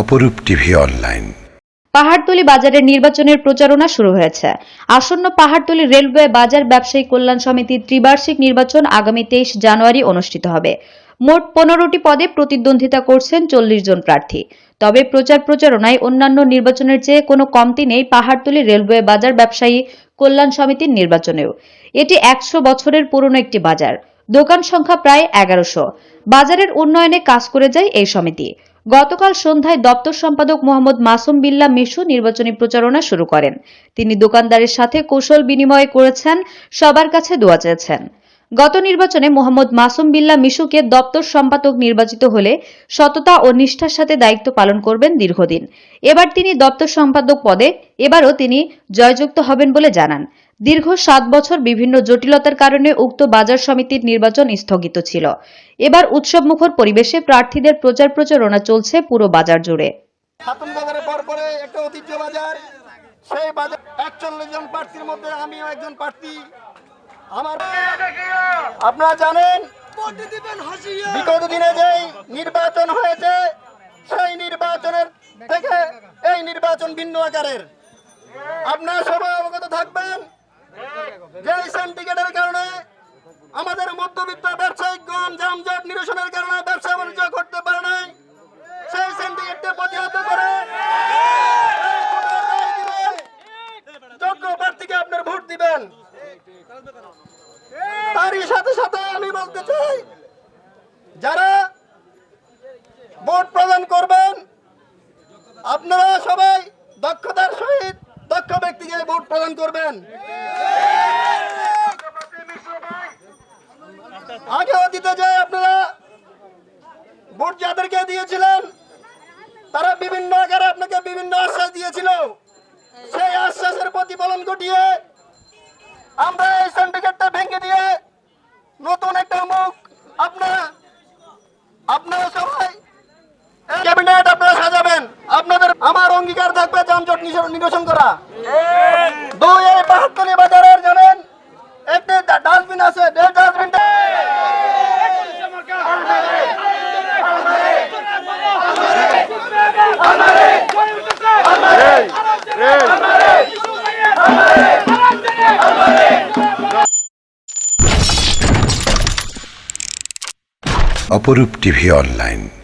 অপরূপ TV online. Pahartali বাজারের নির্বাচনের প্রচারণা শুরু হয়েছে। আসন্ন পাহাড়তলী রেলওয়ে বাজার ব্যবসায়ী কল্যাণ সমিতির ত্রিবার্ষিক নির্বাচন আগামী তেইশ জানুয়ারি অনুষ্ঠিত হবে। মোট পনেরোটি পদে প্রতিদ্বন্দ্বিতা করছেন চল্লিশ জন প্রার্থী। তবে প্রচার প্রচারণায় অন্যান্য নির্বাচনের চেয়ে কোনো কমতি নেই পাহাড়তলী রেলওয়ে বাজার ব্যবসায়ী কল্যাণ সমিতির নির্বাচনেও। এটি একশো বছরের পুরনো একটি বাজার। দোকান সংখ্যা প্রায় এগারোশো। বাজারের উন্নয়নে কাজ করে যায় এই সমিতি। গতকাল সন্ধ্যায় দপ্তর সম্পাদক মোহাম্মদ মাসুম বিল্লা মিশু নির্বাচনী প্রচারণা শুরু করেন। তিনি দোকানদারের সাথে কৌশল বিনিময় করেছেন, সবার কাছে দোয়া চেয়েছেন। গত নির্বাচনে মোহাম্মদ মাসুম বিল্লা মিশুকে দপ্তর সম্পাদক নির্বাচিত হলে সততা ও নিষ্ঠার সাথে দায়িত্ব পালন করবেন দীর্ঘদিন। এবার তিনি দপ্তর সম্পাদক পদে, এবারও তিনি জয়যুক্ত হবেন বলে জানান। দীর্ঘ সাত বছর বিভিন্ন জটিলতার কারণে উক্ত বাজার সমিতির নির্বাচন স্থগিত ছিল। এবার উৎসবমুখর পরিবেশে প্রার্থীদের প্রচার প্রচারণা চলছে পুরো বাজার জুড়ে। সেই বাজার একচল্লিশ জন প্রার্থীর মধ্যে আমিও একজন প্রার্থী। আমার আপনারা জানেন বিগত দিনে যেই নির্বাচন হয়েছে সেই নির্বাচনের থেকে এই নির্বাচন ভিন্ন আকারের। আপনারা সবাই অবগত থাকবেন যে সিন্ডিকেটের কারণে আমাদের মধ্যবিত্ত ব্যবসায়িকগণ যানজট নিরসনের কারণে ব্যবসা বাণিজ্য করতে পারে নাই। সেই সিন্ডিকেটকে প্রতিহত করে যোগ্য প্রার্থীকে আপনার ভোট দিবেন। সাথে সাথে আমি বলতে চাই, যারা ভোট প্রদান করবেন, আপনারা সবাই দক্ষতার সহিত দক্ষ ব্যক্তিকে ভোট প্রদান করবেন। আগে অতীতে যে আপনারা ভোট যাদেরকে দিয়েছিলেন, তারা বিভিন্ন আকারে আপনাকে বিভিন্ন আশ্বাস দিয়েছিল। সেই আশ্বাসের প্রতিফলন ঘটিয়ে আমরা এই সিন্ডিকেটটা ভেঙে দিয়ে নতুন একটা মুখ আপনারা আপনারা সবাই ক্যাবিনেট আপনারা সাজাবেন। আপনাদের আমার অঙ্গীকার থাকবে যানজট নিরসন- করা। দুই এই বাহাত্তরি বাজারের জানেন একটি ডাস্টবিন আছে অপরূপ টিভি অনলাইন।